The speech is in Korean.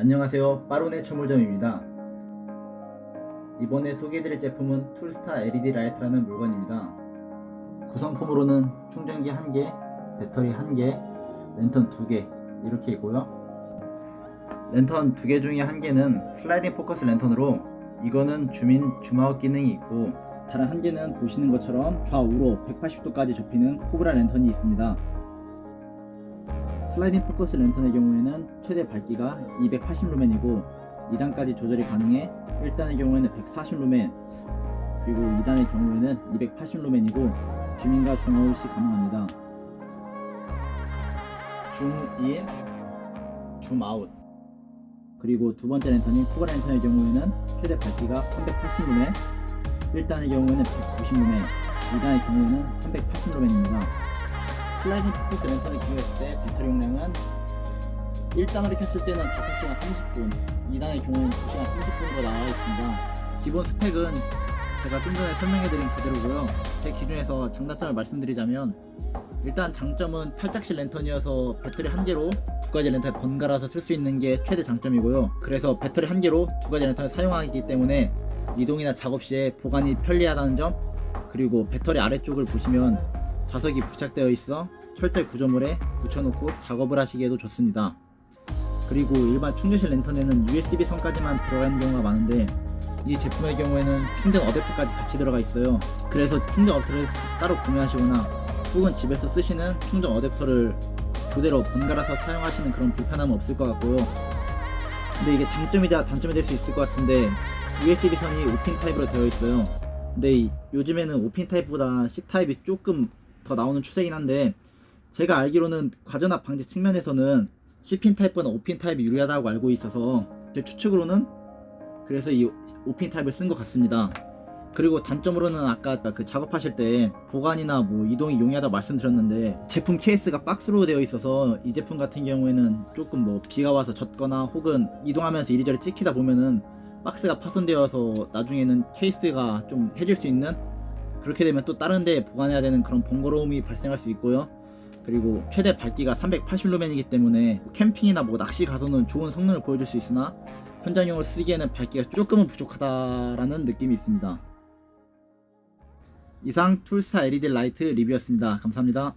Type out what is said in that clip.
안녕하세요. 빠론의 천물점입니다. 이번에 소개해드릴 제품은 툴스타 LED 라이트라는 물건입니다. 구성품으로는 충전기 1개, 배터리 1개, 랜턴 2개 이렇게 있고요. 랜턴 2개 중에 1개는 슬라이딩 포커스 랜턴으로 이거는 주민 줌아웃 기능이 있고 다른 한 개는 보시는 것처럼 좌우로 180도까지 접히는 코브라 랜턴이 있습니다 슬라이딩 포커스 랜턴의 경우에는 최대 밝기가 280루멘이고 2단까지 조절이 가능해 1단의 경우에는 140루멘 그리고 2단의 경우에는 280루멘이고 주민과 중아웃이 가능합니다. 줌인, 줌아웃 그리고 두 번째 랜턴인 코브라 랜턴의 경우에는 최대 밝기가 380루멘 1단의 경우에는 190루멘 2단의 경우에는 380루멘입니다. 슬라이딩 포커스 랜턴을 기용했을 때 배터리 용량 은 1단으로 켰을 때는 5시간 30분 2단의 경우에는 2시간 30분으로 나와 있습니다. 기본 스펙은 제가 좀 전에 설명해드린 그대로고요. 제 기준에서 장단점을 말씀드리자면 일단 장점은 탈착식 랜턴이어서 배터리 한 개로 두 가지 랜턴을 번갈아서 쓸 수 있는 게 최대 장점이고요. 그래서 배터리 한 개로 두 가지 랜턴을 사용하기 때문에 이동이나 작업 시에 보관이 편리하다는 점 그리고 배터리 아래쪽을 보시면 자석이 부착되어 있어 철제 구조물에 붙여놓고 작업을 하시기에도 좋습니다. 그리고 일반 충전실 랜턴에는 USB 선까지만 들어가 있는 경우가 많은데 이 제품의 경우에는 충전 어댑터까지 같이 들어가 있어요. 그래서 충전 어댑터를 따로 구매하시거나 혹은 집에서 쓰시는 충전 어댑터를 그대로 번갈아서 사용하시는 그런 불편함은 없을 것 같고요. 근데 이게 장점이자 단점이 될 수 있을 것 같은데 USB 선이 5핀 타입으로 되어 있어요. 근데 이- 요즘에는 5핀 타입보다 C 타입이 조금 더 나오는 추세긴 한데 제가 알기로는 과전압 방지 측면에서는 C핀 타입보다 5핀 타입이 유리하다고 알고 있어서 제 추측으로는 그래서 이 5핀 타입을 쓴 것 같습니다. 그리고 단점으로는 아까 그 작업하실 때 보관이나 뭐 이동이 용이하다 고 말씀드렸는데 제품 케이스가 박스로 되어 있어서 이 제품 같은 경우에는 조금 뭐 비가 와서 젖거나 혹은 이동하면서 이리저리 찍히다 보면은 박스가 파손되어서 나중에는 케이스가 좀 해질 수 있는 그렇게 되면 또 다른 데 보관해야 되는 그런 번거로움이 발생할 수 있고요. 그리고 최대 밝기가 380루멘이기 때문에 캠핑이나 뭐 낚시 가서는 좋은 성능을 보여줄 수 있으나 현장용으로 쓰기에는 밝기가 조금은 부족하다라는 느낌이 있습니다. 이상 툴스타 LED 라이트 리뷰였습니다. 감사합니다.